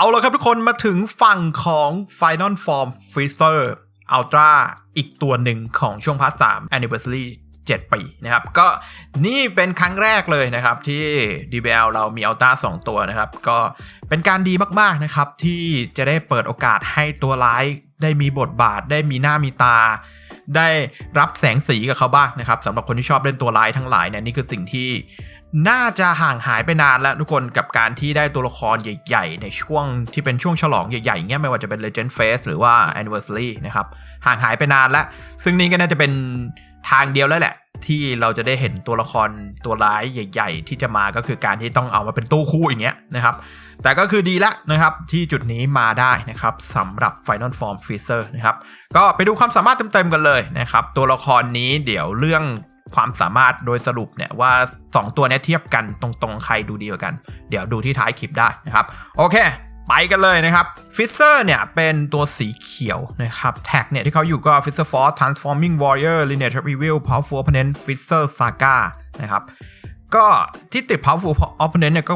เอาแล้วครับทุกคนมาถึงฝั่งของ Final Form Freezer Ultra อีกตัวหนึ่งของช่วงพาร์ท3 Anniversary 7 ปีนะครับ ก็นี่เป็นครั้งแรกเลยนะครับที่ DBL เรามี Ultra 2 ตัวนะครับ ก็เป็นการดีมาก ๆ นะครับ ที่จะได้เปิดโอกาสให้ตัวร้ายได้มีบทบาทได้มีหน้ามีตา ได้รับแสงสีกับเขาบ้างนะครับสำหรับคนที่ชอบเล่นตัวร้ายทั้งหลายเนี่ยนี่คือสิ่งที่ น่าจะห่างหายไปนานแล้วทุกคนกับการที่ได้ตัวละครใหญ่ ๆ ในช่วงที่เป็นช่วงฉลองใหญ่ๆเงี้ยไม่ว่าจะเป็น Legend Face หรือว่า Anniversary นะครับ ห่างหายไปนานแล้ว ซึ่งนี่ก็น่าจะเป็นทางเดียวแล้วแหละ ที่เราจะได้เห็นตัวละครตัวร้ายใหญ่ ๆ ที่จะมาก็คือการที่ต้องเอามาเป็นตู้คู่อย่างเงี้ยนะครับ แต่ก็คือดีแล้วนะครับที่จุดนี้มาได้นะครับสำหรับ Final Form Freezer นะครับก็ไปดูความสามารถเต็มๆกันเลยนะครับตัวละครนี้เดี๋ยวเรื่อง ความสามารถโดยสรุปเนี่ยว่า 2 ตัวนี้เทียบกันตรงๆ ใครดูดีกว่ากัน เดี๋ยวดูที่ท้ายคลิปได้นะครับ โอเค ไปกันเลยนะครับฟิสเซอร์เนี่ยเป็นตัวสีเขียวนะครับแท็กเนี่ยที่เขาอยู่ก็ f i s z e r Force Transforming Warrior Lineage of Evil Powerful Opponent f i z z e r Saga นะครับก็ที่ติด Powerful Opponent เนี่ยก็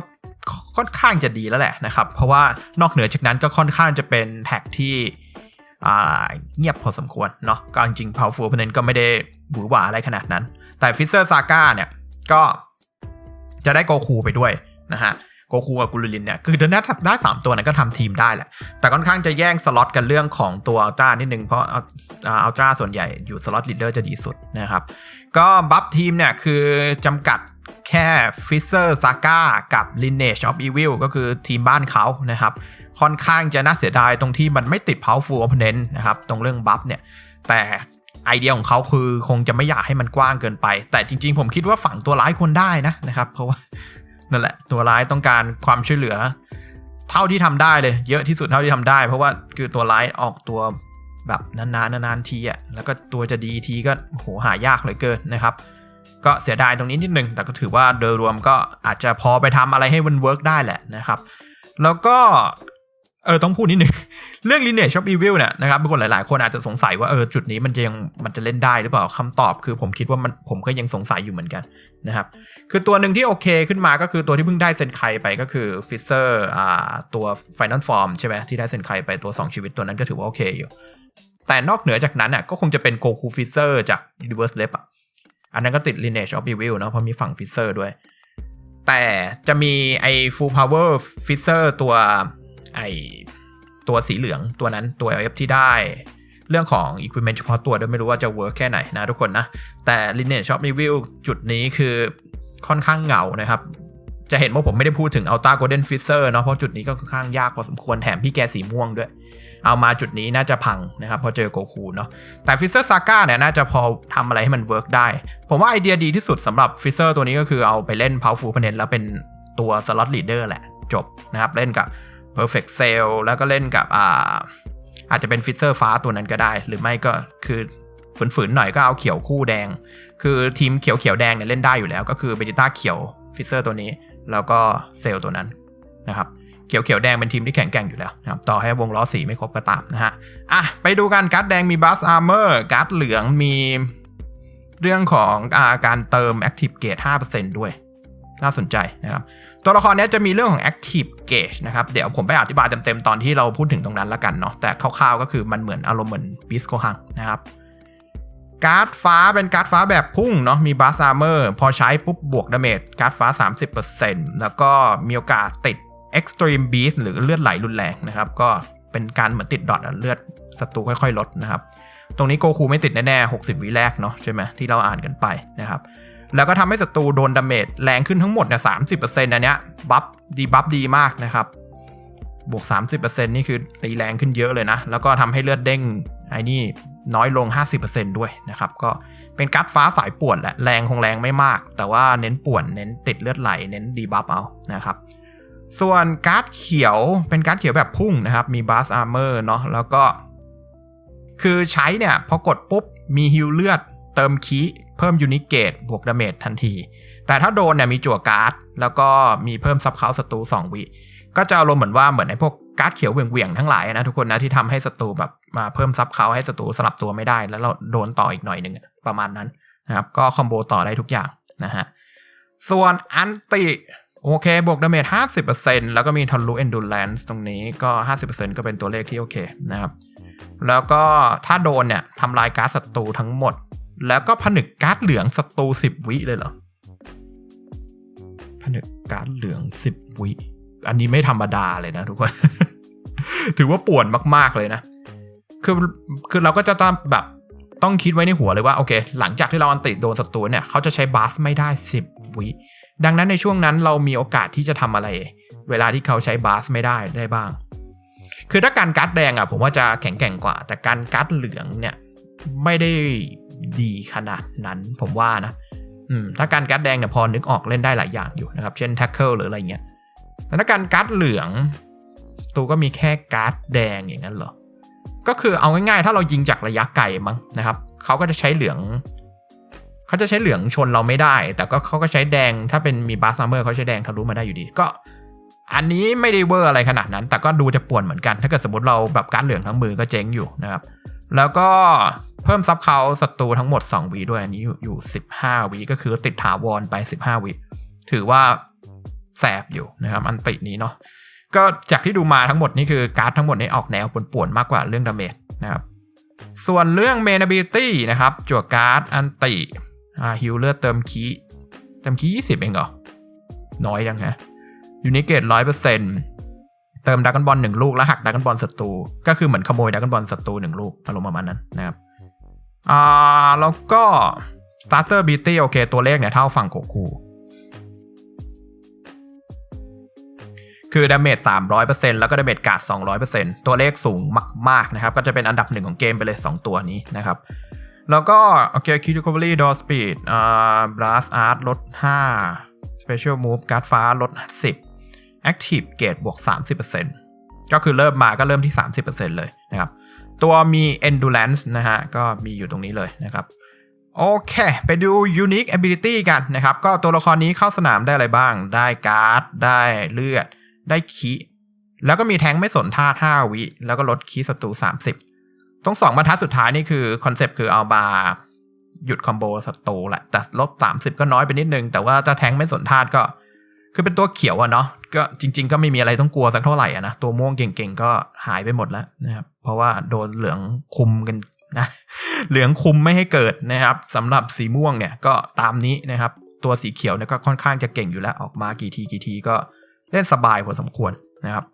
ค่อนข้างจะดีแล้วแหละนะครับ เพราะว่านอกเหนือจากนั้นก็ค่อนข้างจะเป็นแท็กที่ เงียบพอสมควรเนาะก็จริงๆ Powerful Opponent ก็ไม่ได้หวือหวาอะไรขนาดนั้น แต่ฟิเซอร์ซาก้าเนี่ย ก็จะได้โกคูไปด้วยนะฮะโกคูกับกุลลินเนี่ย คือถ้าได้สามตัวนั้นก็ทำทีมได้แหละ แต่ค่อนข้างจะแย่งสล็อตกันเรื่องของตัวอัลตร้านิดนึง เพราะอัลตร้าส่วนใหญ่อยู่สล็อตลีดเดอร์จะดีสุดนะครับ ก็บัฟทีมเนี่ย คือจำกัดแค่ฟิเซอร์ซาก้ากับ Lineage of Evil ก็คือทีมบ้านเขานะครับ ค่อนข้างจะน่าเสียดายตรงที่มันไม่ติด Powerful Opponent นะครับ ตรงเรื่องบัฟเนี่ย แต่ไอเดียของเขาคือคงจะไม่อยากให้มันกว้างเกินไป แต่จริง ๆ ผมคิดว่าฝั่งตัวร้ายควรได้นะนะครับ เพราะว่านั่นแหละตัวร้ายต้องการความช่วยเหลือ เท่าที่ทำได้เลย เยอะที่สุดเท่าที่ทำได้ เพราะว่าคือตัวร้ายออกตัวแบบนานๆนานๆทีอะแล้วก็ตัวจะดีทีก็โหหายากเลยเกินนะครับ ก็เสียดายตรงนี้นิดนึง แต่ก็ถือว่าโดยรวมก็อาจจะพอไปทำอะไรให้มันเวิร์กได้แหละนะครับ แล้วก็ เออต้องพูดนิดนึง เรื่อง Lineage of Evil เนี่ยนะครับบางคนหลาย ๆ คนอาจจะสงสัยว่าเออจุดนี้มันจะยังมันจะเล่นได้หรือเปล่าคำตอบคือผมคิดว่ามันผมก็ยังสงสัยอยู่เหมือนกันนะครับ คือตัวหนึ่งที่โอเคขึ้นมาก็คือตัวที่เพิ่งได้เซนไคไปก็คือฟิเซอร์อ่าตัว Final Form ใช่ไหมที่ได้เซนไคไปตัว 2 ชีวิตตัวนั้นก็ถือว่าโอเคอยู่ แต่นอกเหนือจากนั้นอะก็คงจะเป็นโกคูฟิเซอร์จาก Universe Lab อะอันนั้นก็ติด Lineage of Evil เนาะเพราะมีฝั่งฟิเซอร์ด้วย แต่จะมีไอ้ Full Power Fisher ตัว ไอตัวสีเหลืองตัวนั้นตัว LF ที่ได้เรื่องของ Equipment เฉพาะตัวด้วยไม่รู้ว่าจะเวิร์กแค่ไหนนะทุกคนนะ แต่ Lineage Shop Review จุดนี้คือค่อนข้างเหงานะครับ จะเห็นว่าผมไม่ได้พูดถึง Ultra Golden Fisher เนาะเพราะจุดนี้ก็ค่อนข้างยากพอสมควรแถมพี่แกสีม่วงด้วย เอามาจุดนี้น่าจะพังนะครับพอเจอโกคูเนาะแต่ฟิเซอร์ซาก้าเนี่ยน่าจะพอทำอะไรให้มันเวิร์กได้ ผมว่าไอเดียดีที่สุดสำหรับฟิเซอร์ตัวนี้ก็คือเอาไปเล่น Powerful Opponent แล้วเป็นตัวสล็อตลีดเดอร์แหละจบนะครับเล่นกับ Perfect Cell แล้วก็เล่นกับอ่าอาจจะเป็นฟิเซอร์ฟ้าตัวนั้นก็ได้ หรือไม่ก็คือฝืนๆหน่อยก็เอาเขียวคู่แดง คือทีมเขียวเขียวแดงเนี่ยเล่นได้อยู่แล้ว ก็คือเบจิต้าเขียวฟิเซอร์ตัวนี้ แล้วก็เซลตัวนั้นนะครับเขียวเขียวแดงเป็นทีมที่แข็งแกร่งอยู่แล้วนะครับต่อให้วงล้อสีไม่ครบก็ตามนะฮะอะไปดูกันการ์ดแดงมีบัสอาร์เมอร์การ์ดเหลืองมีเรื่องของอาการเติม Active Gate 5%ด้วย น่าสนใจนะครับ ตัวละครนี้จะมีเรื่องของ Active Gauge นะครับ เดี๋ยวผมไปอธิบายเต็มๆตอนที่เราพูดถึงตรงนั้นละกันเนาะแต่คร่าวๆก็คือมันเหมือนอารมณ์เหมือนบิสโกฮังนะครับการ์ดฟ้าเป็นการ์ดฟ้าแบบพุ่งเนาะมีบัสอาร์เมอร์พอใช้ปุ๊บบวกดาเมจการ์ดฟ้า 30%แล้วก็มีโอกาสติด Extreme Beast หรือเลือดไหลรุนแรงนะครับ ก็เป็นการเหมือนติดดอทเลือดศัตรูค่อยๆ ลดนะครับ ตรงนี้โกคูไม่ติดแน่ๆ60 วิแรกเนาะใช่ไหมที่เราอ่านกันไปนะครับ แล้วก็ทำให้ศัตรูโดนดาเมจแรงขึ้นทั้งหมดเนี่ยสามสิบเปอร์เซ็นต์อันเนี้ยบัฟดีบัฟดีมากนะครับบวก 30%นี่คือตีแรงขึ้นเยอะเลยนะ แล้วก็ทำให้เลือดเด้งไอ้นี่น้อยลง 50%ด้วยนะครับ ก็เป็นการ์ดฟ้าสายป่วนแหละแรงคงแรงไม่มาก แต่ว่าเน้นป่วน เน้นติดเลือดไหล เน้นดีบัฟเอานะครับ ส่วนการ์ดเขียวเป็นการ์ดเขียวแบบพุ่งนะครับ มีบัสอาร์เมอร์เนาะ แล้วก็ คือใช้เนี่ย พอกดปุ๊บ มีฮิลเลือด เติมคี เพิ่มยูนิเกตบวกดาเมจทันที แต่ถ้าโดนเนี่ยมีจั่วการ์ด แล้วก็มีเพิ่มซับเขาศัตรู2วิ ก็จะอารมณ์เหมือนว่าเหมือนไอ้พวกการ์ดเขียวเหวี่ยงๆทั้งหลายนะทุกคนนะที่ทำให้ศัตรูแบบมาเพิ่มซับเขาให้ศัตรูสลับตัวไม่ได้ แล้วเราโดนต่ออีกหน่อยหนึ่งประมาณนั้นนะครับก็คอมโบต่อได้ทุกอย่างนะฮะส่วนอันติโอเค บวกดาเมจ50%แล้วก็มีทะลุ endurance ตรงนี้ก็ 50%ก็เป็นตัวเลขที่โอเคนะครับ แล้วก็ถ้าโดนเนี่ยทำลายการ์ดศัตรูทั้งหมด แล้วก็ผนึกการ์ดเหลืองศัตรู10วิเลยเหรอ ผนึกการ์ดเหลือง10วิ อันนี้ไม่ธรรมดาเลยนะทุกคน ถือว่าป่วนมาก ๆ เลยนะ คือคือเราก็จะต้องแบบต้องคิดไว้ในหัวเลยว่า โอเค หลังจากที่เราอันติโดนศัตรูเนี่ยเขาจะใช้บัสไม่ได้ 10 วิดังนั้นในช่วงนั้นเรามีโอกาสที่จะทำอะไร เวลาที่เขาใช้บัสไม่ได้ได้บ้าง คือถ้าการการ์ดแดงอะผมว่าจะแข็งแกร่งกว่า แต่การการ์ดเหลืองเนี่ยไม่ได้ ดีขนาดนั้นผมว่านะถ้าการการ์ดแดงเนี่ยพอนึกออกเล่นได้หลายอย่างอยู่นะครับ เช่นแท็กเกิลหรืออะไรเงี้ยแต่ถ้าการการ์ดเหลืองตูก็มีแค่การ์ดแดงอย่างนั้นเหรอ ก็คือเอาง่ายๆ ถ้าเรายิงจากระยะไกลมั้งนะครับเขาก็จะใช้เหลืองเขาจะใช้เหลืองชนเราไม่ได้ แต่ก็เขาก็ใช้แดงถ้าเป็นมีบาสซัมเมอร์เขาใช้แดงทะลุมาได้อยู่ดีก็อันนี้ไม่ได้เวอร์อะไรขนาดนั้น แต่ก็ดูจะป่วนเหมือนกัน ถ้าเกิดสมมติเราแบบการ์ดเหลืองทั้งมือก็เจ๊งอยู่นะครับ แล้วก็ เพิ่มซับเขาศัตรูทั้งหมด 2วีด้วยอันนี้อยู่ 15วีก็คือติดถาวรไป 15วีถือว่าแสบอยู่นะครับ อันตินี้เนาะก็จากที่ดูมาทั้งหมดนี่คือการ์ดทั้งหมดนี้ออกแนวป่วนๆมากกว่าเรื่องดาเมจนะครับ ส่วนเรื่องเมน a บิลิตี้นะครับจั่วการ์ดอันติฮิลเลือดเติมคีเติมคี20 เองเหรอ น้อยยังฮะยูนิเกตร้อยเปอร์เซ็นต์เติมดักกันบอลหนึ่งลูกแล้วหักดักกันบอลศัตรูก็คือเหมือนขโมยดักกันบอลศัตรูหนึ่งลูกอารมณ์ประมาณนั้นนะครับ อ่าแล้วก็ starter b ิ t y โอเค ตัวเลขเนี่ยเท่าฝั่งโกคูคือดาเมจ300%แล้วก็ดาเมจการ์ด200%ตัวเลขสูงมาก ๆ นะครับ ก็จะเป็นอันดับหนึ่งของเกมไปเลย 2 ตัวนี้นะครับ แล้วก็ โอเค Key Recovery Door Speed อ่า Blast Art ลด5 Special Move การ์ดฟ้าลด 10 Active Gate บวก 30%ก็คือเริ่มมาก็เริ่มที่ 30%เลยนะครับ ตัวมี Endurance นะฮะ ก็มีอยู่ตรงนี้เลยนะครับโอเค ไปดู Unique Ability กันนะครับ ก็ตัวละครนี้เข้าสนามได้อะไรบ้าง ได้การ์ด ได้เลือด ได้คีแล้วก็มีแทงไม่สนท่า5วิ แล้วก็ลดคีศัตรู 30 ตรงสองบรรทัดสุดท้ายนี่คือคอนเซปต์คือเอาบาหยุดคอมโบศัตรูแหละ แต่ลบ 30 ก็น้อยไปนิดนึง แต่ว่าถ้าแทงไม่สนท่าก็ คือเป็นตัวเขียวอะเนาะก็จริง ๆ ก็ไม่มีอะไรต้องกลัวสักเท่าไหร่อะนะตัวม่วงเก่งๆก็หายไปหมดแล้วนะครับเพราะว่าโดนเหลืองคุมกันนะเหลืองคุมไม่ให้เกิดนะครับสำหรับสีม่วงเนี่ยก็ตามนี้นะครับ ตัวสีเขียวเนี่ยก็ค่อนข้างจะเก่งอยู่แล้วออกมากี่ทีกี่ทีก็เล่นสบายพอสมควรนะครับ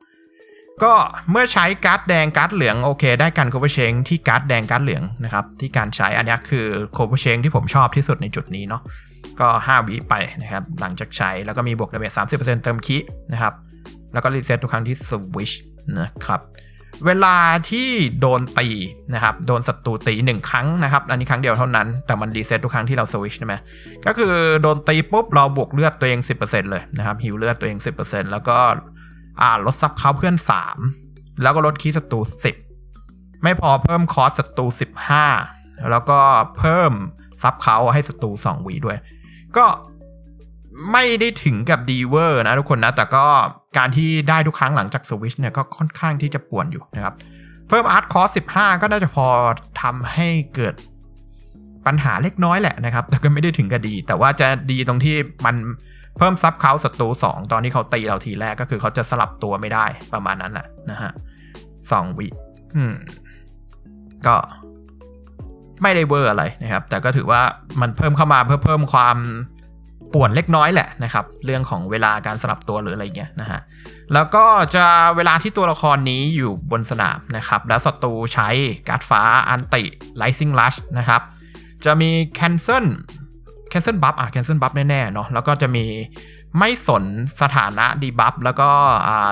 ก็เมื่อใช้การ์ดแดงการ์ดเหลืองโอเค ได้การ cover chain ที่การ์ดแดงการ์ดเหลืองนะครับที่การใช้อันนี้คือ cover chain ที่ผมชอบที่สุดในจุดนี้เนาะ ก็ 5 วิไปนะครับ หลังจากใช้แล้วก็มีบวกดาเมจ30%เติมคินะครับ แล้วก็รีเซ็ตทุกครั้งที่สวิชนะครับ เวลาที่โดนตีนะครับ โดนศัตรูตีหนึ่งครั้งนะครับ อันนี้ครั้งเดียวเท่านั้น แต่มันรีเซ็ตทุกครั้งที่เราสวิชใช่ไหมก็คือโดนตีปุ๊บเราบวกเลือดตัวเอง 10%เลยนะครับฮิวเลือดตัวเอง 10%แล้วก็ลดซับเขาเพื่อน 3 แล้วก็ลดคีศัตรู10 ไม่พอเพิ่มคอสศัตรู15 แล้วก็เพิ่มซับเขาให้ศัตรู2วีด้วย ก็ไม่ได้ถึงกับดีเวอร์นะทุกคนนะ แต่ก็การที่ได้ทุกครั้งหลังจากสวิชเนี่ยก็ค่อนข้างที่จะป่วนอยู่นะครับ เพิ่มอาร์ตคอส15 ก็น่าจะพอทำให้เกิดปัญหาเล็กน้อยแหละนะครับ แต่ก็ไม่ได้ถึงกับดี แต่ว่าจะดีตรงที่มันเพิ่มซับเขาศัตรู2 ตอนที่เขาตีเราทีแรกก็คือเขาจะสลับตัวไม่ได้ประมาณนั้นแหละนะฮะสองวิอืมก็ ไม่ได้เวอร์อะไรนะครับ แต่ก็ถือว่ามันเพิ่มเข้ามาเพื่อเพิ่มความป่วนเล็กน้อยแหละนะครับ เรื่องของเวลาการสลับตัวหรืออะไรเงี้ยนะฮะแล้วก็จะเวลาที่ตัวละครนี้อยู่บนสนามนะครับ แล้วศัตรูใช้การ์ดฟ้าอันติไลซิงลัชนะครับ จะมี cancel cancel buff อะ cancel buff แน่ๆเนาะแล้วก็จะมีไม่สนสถานะดีบัฟแล้วก็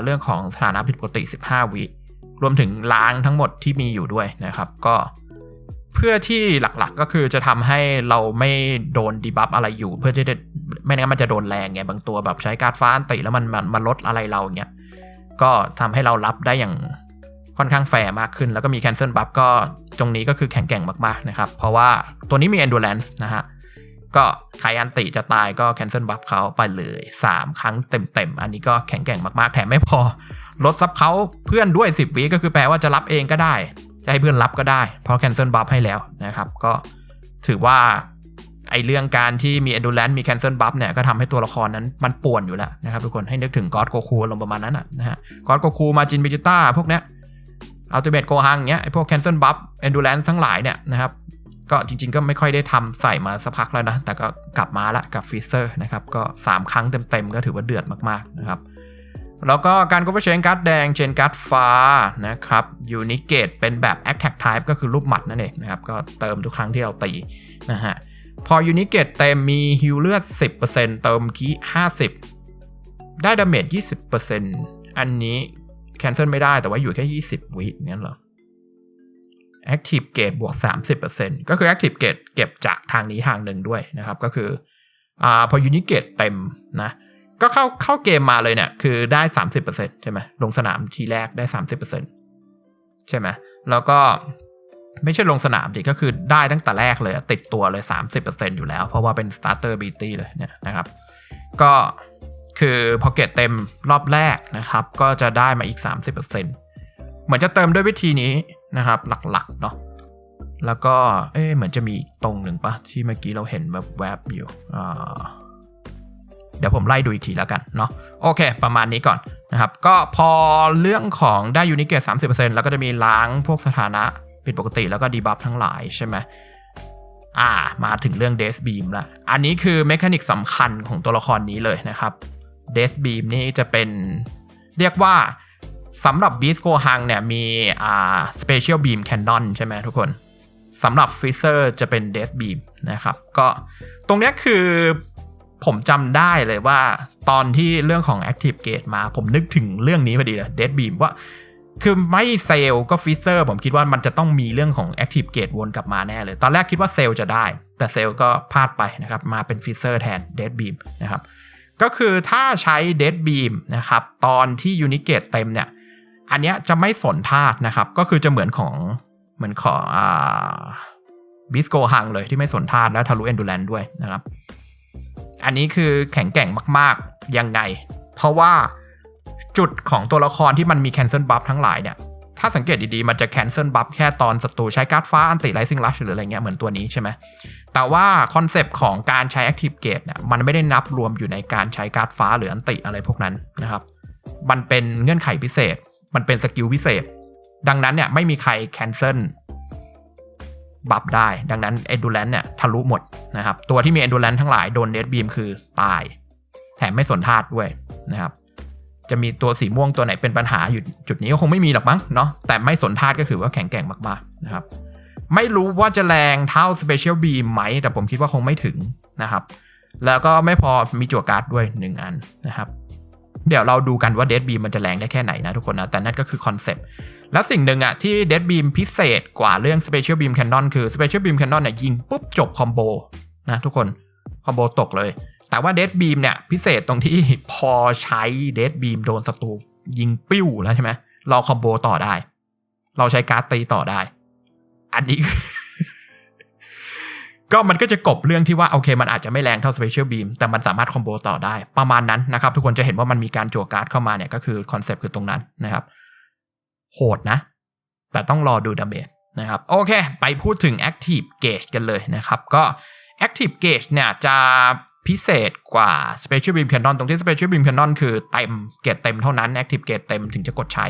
เรื่องของสถานะผิดปกติ 15 วิรวมถึงล้างทั้งหมดที่มีอยู่ด้วยนะครับ ก็ เพื่อที่หลักๆก็คือจะทำให้เราไม่โดนดีบัฟอะไรอยู่ เพื่อจะไม่งั้นมันจะโดนแรงไงบางตัวแบบใช้การฟ้านติแล้วมันมันมาลดอะไรเราเงี้ยก็ทำให้เรารับได้อย่างค่อนข้างแฟร์มากขึ้น แล้วก็มี cancel buff ก็ตรงนี้ก็คือแข็งแกร่งมากๆนะครับ เพราะว่าตัวนี้มี endurance นะฮะก็ใครอันติจะตายก็ cancel buff เขาไปเลย 3 ครั้งเต็มๆ อันนี้ก็แข็งแกร่งมากๆ แถมไม่พอลดซับเขาเพื่อนด้วย 10วิก็คือแปลว่าจะรับเองก็ได้ จะให้เพื่อนรับก็ได้ เพราะ cancel buff ให้แล้วนะครับ ก็ถือว่าไอเรื่องการที่มี endurance มี cancel buff เนี่ยก็ทำให้ตัวละครนั้นมันป่วนอยู่แล้วนะครับทุกคนให้นึกถึง God Goku ลงประมาณนั้นนะฮะ God Goku มาจิน Vegeta พวกเนี้ย Ultimate Gohan เงี้ยไอพวก cancel buff endurance ทั้งหลายเนี่ยนะครับก็จริงๆ ก็ไม่ค่อยได้ทำใส่มาสักพักแล้วนะ แต่ก็กลับมาละกับฟิเซอร์นะครับ ก็ 3 ครั้งเต็มๆ ก็ถือว่าเดือดมากๆ นะครับ แล้วก็การ cover chain การ์ดแดงเชนการ์ดฟ้านะครับยูนิเกตเป็นแบบ attack type ก็คือรูปหมัดนั่นเองนะครับ ก็เติมทุกครั้งที่เราตีนะฮะ พอยูนิเกตเต็มมีฮิลเลือด 10%เติมคี50 ได้ดาเมจ20%อันนี้ cancel ไม่ได้แต่ว่าอยู่แค่ 20 วิเนี่ยเหรอ Active Gate บวก 30%ก็คือ Active Gate เก็บจากทางนี้ทางหนึ่งด้วยนะครับ ก็คืออ่าพอยูนิเกตเต็มนะ ก็เข้าเข้าเกมมาเลยเนี่ย คือได้30%ใช่ไหมลงสนามทีแรกได้30%ใช่ไหมแล้วก็ไม่ใช่ลงสนามดิก็คือได้ตั้งแต่แรกเลย ติดตัวเลย 30%อยู่แล้ว เพราะว่าเป็น starter BT เลยเนี่ยนะครับ ก็คือพอเกตเต็มรอบแรกนะครับ ก็จะได้มาอีก 30%เหมือนจะเติมด้วยวิธีนี้นะครับ หลักๆเนาะแล้วก็เอ๊เหมือนจะมีตรงหนึ่งปะที่เมื่อกี้เราเห็นแบบแวบอยู่อ่า เดี๋ยวผมไล่ดูอีกทีแล้วกันเนาะโอเค ประมาณนี้ก่อนนะครับ ก็พอเรื่องของได้ยูนิเกต30%แล้วก็จะมีล้างพวกสถานะผิดปกติแล้วก็ดีบัฟทั้งหลายใช่ไหมอ่า มาถึงเรื่องเดสบีมละอันนี้คือเมคานิกสำคัญของตัวละครนี้เลยนะครับเดสบีมนี่จะเป็นเรียกว่าสำหรับบีสโกฮังเนี่ยมีอ่าสเปเชียลบีมแคนนอนใช่ไหมทุกคนสำหรับฟิเซอร์จะเป็นเดสบีมนะครับ ก็ตรงนี้คือ ผมจำได้เลยว่า ตอนที่เรื่องของ Active Gate มา ผมนึกถึงเรื่องนี้พอดีเลยเดสบีมว่า คือไม่เซลก็ฟิเซอร์ผมคิดว่ามันจะต้องมีเรื่องของ Active Gate วนกลับมาแน่เลย ตอนแรกคิดว่าเซลจะได้ แต่เซลก็พลาดไปนะครับ มาเป็นฟิเซอร์แทนเดดบีมนะครับ ก็คือถ้าใช้เดดบีมนะครับ ตอนที่ยูนิเกตเต็มเนี่ย อันเนี้ยจะไม่สนธาตุนะครับ ก็คือจะเหมือนของเหมือนของอ่าบิสโกฮังเลยที่ไม่สนธาตุและทะลุเอนดูแลนด้วยนะครับ อันนี้คือแข็งแกร่งมากๆ ยังไง เพราะว่าจุดของตัวละครที่มันมี cancel buff ทั้งหลายเนี่ย ถ้าสังเกตดีๆ มันจะ cancel buff แค่ตอนศัตรูใช้การ์ดฟ้าอันติ rising rush หรืออะไรเงี้ยเหมือนตัวนี้ใช่ไหม แต่ว่าคอนเซปต์ของการใช้ active gate เนี่ยมันไม่ได้นับรวมอยู่ในการใช้การ์ดฟ้าหรืออันติอะไรพวกนั้นนะครับ มันเป็นเงื่อนไขพิเศษ มันเป็นสกิลพิเศษ ดังนั้นเนี่ยไม่มีใคร cancel บัฟได้ ดังนั้น endurance เนี่ยทะลุหมดนะครับ ตัวที่มี endurance ทั้งหลายโดน dead beam คือตาย แถมไม่สนธาตุด้วยนะครับ จะมีตัวสีม่วงตัวไหนเป็นปัญหาอยู่จุดนี้ก็คงไม่มีหรอกมั้งเนาะ แต่ไม่สนธาตุก็คือว่าแข็งแกร่งมากๆนะครับ ไม่รู้ว่าจะแรงเท่า Special Beam ไหม แต่ผมคิดว่าคงไม่ถึงนะครับ แล้วก็ไม่พอมีจั่วการ์ดด้วย 1 อันนะครับ เดี๋ยวเราดูกันว่า Dead Beam มันจะแรงได้แค่ไหนนะทุกคนนะ แต่นั่นก็คือคอนเซปต์ แล้วสิ่งหนึ่งอะที่ Dead Beam พิเศษกว่าเรื่อง Special Beam Cannon คือ Special Beam Cannon เนี่ยยิงปุ๊บจบคอมโบนะทุกคน คอมโบตกเลย แต่ว่า Dead Beam เนี่ยพิเศษตรงที่พอใช้ Dead Beam โดนศัตรูยิงปิ้วแล้วใช่ไหมเราคอมโบต่อได้ เราใช้การ์ดตีต่อได้ อันนี้ ก็มันก็จะกบเรื่องที่ว่าโอเคมันอาจจะไม่แรงเท่า Special Beam แต่มันสามารถคอมโบต่อได้ประมาณนั้นนะครับ ทุกคนจะเห็นว่ามันมีการจั่วการ์ดเข้ามาเนี่ยก็คือคอนเซปต์คือตรงนั้นนะครับ โหดนะ แต่ต้องรอดูดาเมจนะครับโอเค ไปพูดถึง Active Gauge กันเลยนะครับ ก็ Active Gauge เนี่ยจะ พิเศษกว่า Special Beam Cannon ตรงที่ Special Beam Cannon คือเต็มเกรดเต็มเท่านั้น Active Gauge เต็มถึงจะกดใช้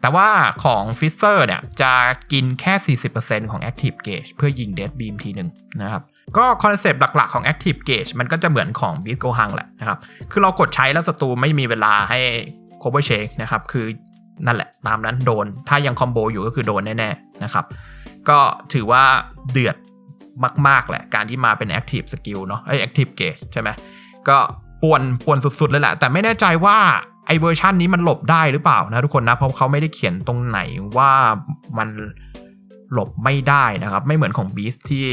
แต่ว่าของ f i s s e r เนี่ยจะกินแค่ 40%ของ Active Gauge เพื่อยิง Dead Beam ทีหนึ่งนะครับก็คอนเซปต์หลักๆของ Active Gauge มันก็จะเหมือนของ Beat Go Hang แหละนะครับ คือเรากดใช้แล้วศัตรูไม่มีเวลาให้ cover shake นะครับ คือนั่นแหละตามนั้นโดน ถ้ายังคอมโบอยู่ก็คือโดนแน่ๆนะครับ ก็ถือว่าเดือด มาก ๆ แหละ การที่มาเป็น Active Skill เนาะไอ้ Active Gauge ใช่ไหมก็ป่วนป่วนสุด ๆ เลยแหละ แต่ไม่แน่ใจว่าไอเวอร์ชันนี้มันหลบได้หรือเปล่านะทุกคนนะ เพราะเขาไม่ได้เขียนตรงไหนว่ามันหลบไม่ได้นะครับ ไม่เหมือนของ Beast ที่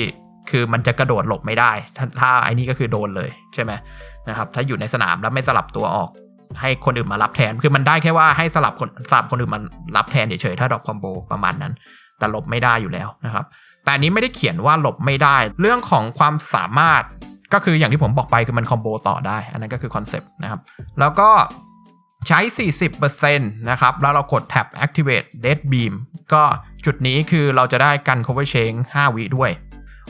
คือมันจะกระโดดหลบไม่ได้ ถ้าถ้าไอ้นี่ก็คือโดนเลยใช่ไหมนะครับถ้าอยู่ในสนามแล้วไม่สลับตัวออก ให้คนอื่นมารับแทน คือมันได้แค่ว่าให้สลับคนสลับคนอื่นมารับแทนเฉยๆถ้าดรอปคอมโบประมาณนั้น แต่หลบไม่ได้อยู่แล้วนะครับ แต่นี้ไม่ได้เขียนว่าหลบไม่ได้ เรื่องของความสามารถก็คืออย่างที่ผมบอกไปคือมันคอมโบต่อได้ อันนั้นก็คือคอนเซปต์นะครับ แล้วก็ใช้ 40%นะครับ แล้วเรากดแท็บ activate dead beam ก็จุดนี้คือเราจะได้กัน cover chain 5วิด้วย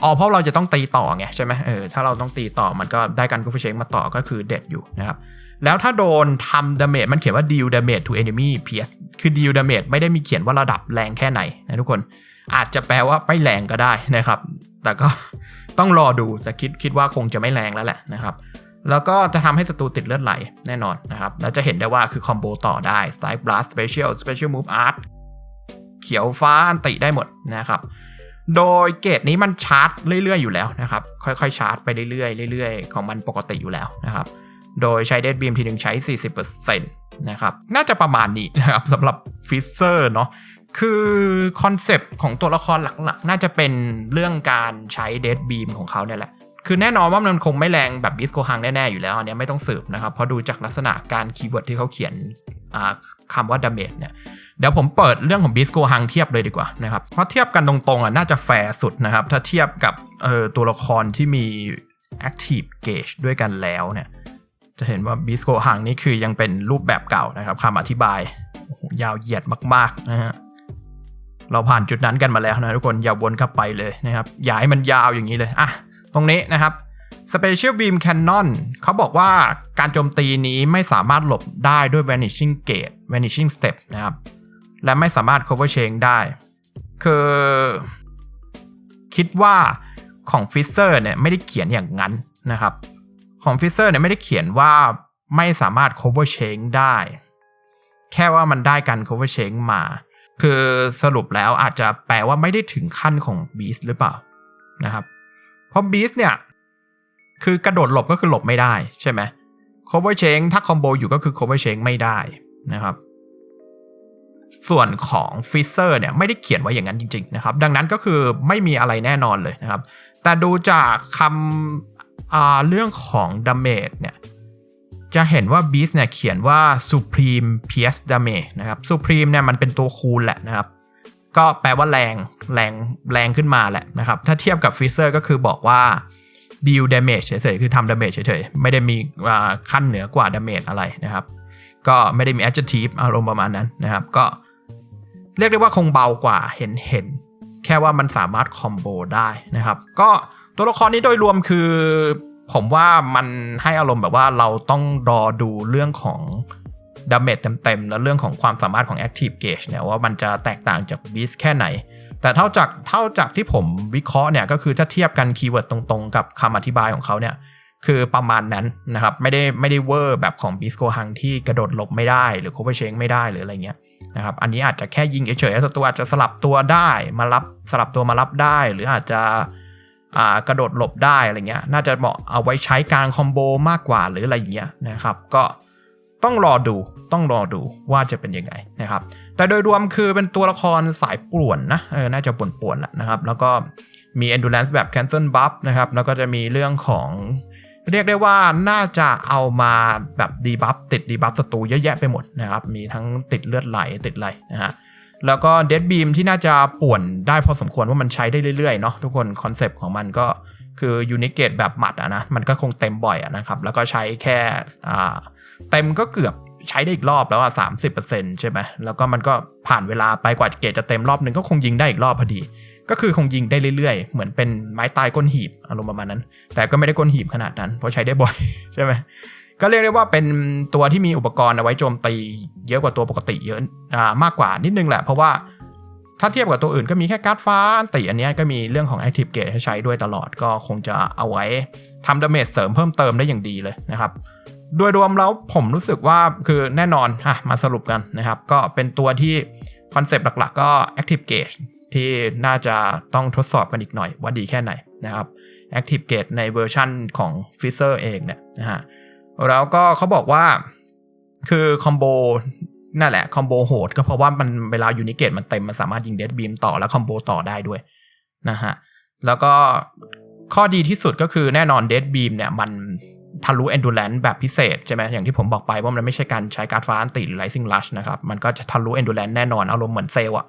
อ๋อเพราะเราจะต้องตีต่อไงใช่ไหมเออถ้าเราต้องตีต่อมันก็ได้การคูฟเชงมาต่อก็คือเด็ดอยู่นะครับ แล้วถ้าโดนทำดาเมจมันเขียนว่า deal damage to enemy PS คือ deal damage ไม่ได้มีเขียนว่าระดับแรงแค่ไหนนะทุกคน อาจจะแปลว่าไม่แรงก็ได้นะครับ แต่ก็ต้องรอดูแต่คิดคิดว่าคงจะไม่แรงแล้วแหละนะครับ แล้วก็จะทำให้ศัตรูติดเลือดไหลแน่นอนนะครับแล้วจะเห็นได้ว่าคือคอมโบต่อได้ Strike Blast Special Special Move Art เขียวฟ้าอันติได้หมดนะครับโดยเกรดนี้มันชาร์จเรื่อยๆอยู่แล้วนะครับ ค่อยๆชาร์จไปเรื่อยๆเรื่อยๆ ของมันปกติอยู่แล้วนะครับ โดยใช้เดดบีมทีหนึ่งใช้ 40%นะครับ น่าจะประมาณนี้นะครับสำหรับฟิสเซอร์เนาะ คือคอนเซปต์ของตัวละครหลักๆ น่าจะเป็นเรื่องการใช้เดดบีมของเขาเนี่ยแหละ คือแน่นอนว่ามันคงไม่แรงแบบบิสโกฮังแน่ ๆ อยู่แล้วอันนี้ไม่ต้องสืบนะครับ เพราะดูจากลักษณะการคีย์เวิร์ดที่เขาเขียนคำว่าดาเมจเนี่ย เดี๋ยวผมเปิดเรื่องของบิสโกฮังเทียบเลยดีกว่านะครับ เพราะเทียบกันตรงๆอะน่าจะแฟร์สุดนะครับ ถ้าเทียบกับตัวละครที่มี Active Gauge ด้วยกันแล้วเนี่ยจะเห็นว่าบิสโกฮังนี่คือยังเป็นรูปแบบเก่านะครับคำอธิบายยาวเหยียดมากๆนะฮะ เราผ่านจุดนั้นกันมาแล้วนะทุกคนอย่าวนกลับไปเลยนะครับอย่าให้มันยาวอย่างนี้เลยอะตรงนี้นะครับ Special Beam Cannon เขาบอกว่าการโจมตีนี้ไม่สามารถหลบได้ด้วย Vanishing Gate Vanishing Step นะครับ และไม่สามารถ cover change ได้ คือ คิดว่าของ f i s เ e r เนี่ยไม่ได้เขียนอย่างนั้นนะครับ ของ f i s เ e r เนี่ยไม่ได้เขียนว่าไม่สามารถ cover change ได้ แค่ว่ามันได้การ cover change มา คือสรุปแล้วอาจจะแปลว่าไม่ได้ถึงขั้นของ Beast หรือเปล่านะครับ เพราะ Beast เนี่ย คือกระโดดหลบก็คือหลบไม่ได้ใช่ไหม cover change ถ้าคอมโบอยู่ก็คือ cover change ไม่ได้นะครับ ส่วนของ f i s เ e r เนี่ยไม่ได้เขียนไว้อย่างนั้นจริงๆนะครับ ดังนั้นก็คือไม่มีอะไรแน่นอนเลยนะครับ แต่ดูจากคำเรื่องของ damage เนี่ย จะเห็นว่า Beast เนี่ยเขียนว่า Supreme PS Damage นะครับ Supreme เนี่ยมันเป็นตัวคูณแหละนะครับ ก็แปลว่าแรงแรงแรงขึ้นมาแหละนะครับ ถ้าเทียบกับ f i s เ e r ก็คือบอกว่า deal damage เฉยๆ คือทำ damage เฉยๆ ไม่ได้มีขั้นเหนือกว่า damage อะไรนะครับ ก็ไม่ได้มี adjective อารมณ์ประมาณนั้นนะครับ ก็เรียกได้ว่าคงเบากว่าเห็นเห็นแค่ว่ามันสามารถคอมโบได้นะครับ ก็ตัวละครนี้โดยรวมคือ ผมว่ามันให้อารมณ์แบบว่าเราต้องรอดูเรื่องของดาเมจเต็มๆ แล้วเรื่องของความสามารถของ Active Gauge เนี่ยว่ามันจะแตกต่างจาก Beast แค่ไหน แต่เท่าจากเท่าจากที่ผมวิเคราะห์เนี่ยก็คือถ้าเทียบกันคีย์เวิร์ดตรงๆ กับคำอธิบายของเขาเนี่ยคือประมาณนั้นนะครับ ไม่ได้ไม่ได้เวอร์แบบของ b i s c o ฮังที่กระโดดหลบไม่ได้หรือ cover change ไม่ได้หรืออะไรเงี้ยนะครับอันนี้อาจจะแค่ยิงเฉยๆศัตรูอาจจะสลับตัวได้มารับสลับตัวมารับได้ หรืออาจจะ กระโดดหลบได้อะไรเงี้ย น่าจะเหมาะเอาไว้ใช้การคอมโบมากกว่าหรืออะไรอย่างเงี้ยนะครับ ก็ต้องรอดู ต้องรอดูว่าจะเป็นยังไงนะครับ แต่โดยรวมคือเป็นตัวละครสายป่วนนะเออน่าจะป่วนๆแหละนะครับ แล้วก็มี endurance แบบ cancel buff นะครับ แล้วก็จะมีเรื่องของ เรียกได้ว่าน่าจะเอามาแบบดีบัฟติดดีบัฟศัตรูเยอะแยะไปหมดนะครับ มีทั้งติดเลือดไหลติดอะไรนะฮะ แล้วก็เดดบีมที่น่าจะป่วนได้พอสมควรว่ามันใช้ได้เรื่อยๆเนาะทุกคนคอนเซปต์ของมันก็คือยูนิเกตแบบหมัดอะนะมันก็คงเต็มบ่อยอะนะครับ แล้วก็ใช้แค่เต็มก็เกือบใช้ได้อีกรอบแล้วอะสามสิบเปอร์เซ็นต์ใช่ไหมแล้วก็มันก็ผ่านเวลาไปกว่าเกตจะเต็มรอบหนึ่งก็คงยิงได้อีกรอบพอดี ก็คือคงยิงได้เรื่อยๆ เหมือนเป็นไม้ตายก้นหีบอารมณ์ประมาณนั้น แต่ก็ไม่ได้ก้นหีบขนาดนั้นเพราะใช้ได้บ่อยใช่ไหม ก็เรียกได้ว่าเป็นตัวที่มีอุปกรณ์เอาไว้โจมตีเยอะกว่าตัวปกติเยอะอ่ามากกว่านิดนึงแหละ เพราะว่าถ้าเทียบกับตัวอื่นก็มีแค่การ์ดฟ้าอันติอันนี้ก็มีเรื่องของ Active Gate ให้ใช้ด้วยตลอดก็คงจะเอาไว้ทำดาเมจเสริมเพิ่มเติมได้อย่างดีเลยนะครับโดยรวมแล้วผมรู้สึกว่าคือแน่นอนอะมาสรุปกันนะครับ ก็เป็นตัวที่คอนเซปต์หลักๆ ก็ Active Gauge ที่น่าจะต้องทดสอบกันอีกหน่อยว่าดีแค่ไหนนะครับ Active Gauge ในเวอร์ชั่นของ f i z z e r เองเนี่ยนะฮะ แล้วก็เขาบอกว่าคือคอมโบนั่นแหละคอมโบโหดก็เพราะว่ามันเวลายูนิเกตมันเต็มมันสามารถยิงเดดบีมต่อแล้วคอมโบต่อได้ด้วยนะฮะแล้วก็ข้อดีที่สุดก็คือแน่นอนเดดบีมเนี่ยมันทะลุ endurance แบบพิเศษใช่ไหมอย่างที่ผมบอกไปว่ามันไม่ใช่การใช้การฟ้าอันติหรือ rising rush นะครับ มันก็จะทะลุ endurance แน่นอนอารมณ์เหมือนเซลอะ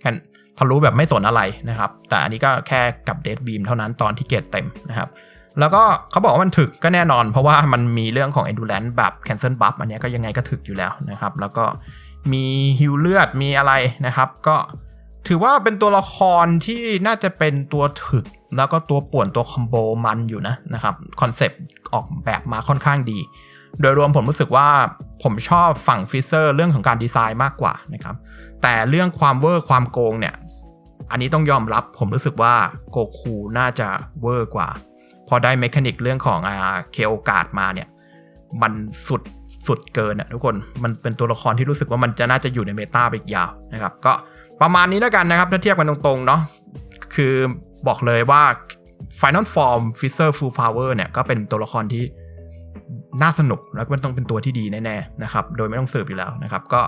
แค่ทะลุแบบไม่สนอะไรนะครับ แต่อันนี้ก็แค่กับเดดบีมเท่านั้นตอนที่เกตเต็มนะครับ แล้วก็เขาบอกว่ามันถึกก็แน่นอน เพราะว่ามันมีเรื่องของ endurance แบบ cancel buff อันนี้ก็ยังไงก็ถึกอยู่แล้วนะครับ แล้วก็มีฮิวเลือดมีอะไรนะครับ ก็ถือว่าเป็นตัวละครที่น่าจะเป็นตัวถึก แล้วก็ตัวป่วนตัวคอมโบมันอยู่นะนะครับคอนเซปต์ออกแบบมาค่อนข้างดี โดยรวมผมรู้สึกว่าผมชอบฝั่งฟิเซอร์เรื่องของการดีไซน์มากกว่านะครับ แต่เรื่องความเวอร์ความโกงเนี่ย อันนี้ต้องยอมรับผมรู้สึกว่าโกคูน่าจะเวอร์กว่า พอได้เมคานิกเรื่องของอ่าเคโอกาดมาเนี่ย มันสุดสุดเกินอะทุกคนมันเป็นตัวละครที่รู้สึกว่ามันจะน่าจะอยู่ในเมตาไปยาวนะครับ ก็ประมาณนี้แล้วกันนะครับ ถ้าเทียบกันตรงๆเนาะคือบอกเลยว่า Final Form f i z z e r Full Power เนี่ยก็เป็นตัวละครที่น่าสนุกแล้วก็ต้องเป็นตัวที่ดีแน่ๆนะครับ โดยไม่ต้องสืบอยู่แล้วนะครับ ก็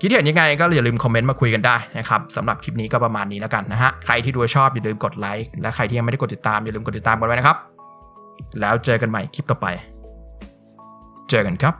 คิดเห็นยังไงก็อย่าลืมคอมเมนต์มาคุยกันได้นะครับสำหรับคลิปนี้ก็ประมาณนี้แล้วกันนะฮะ ใครที่ดูชอบอย่าลืมกดไลค์ และใครที่ยังไม่ได้กดติดตามอย่าลืมกดติดตามกันไว้นะครับ แล้วเจอกันใหม่คลิปต่อไป เจอกันครับ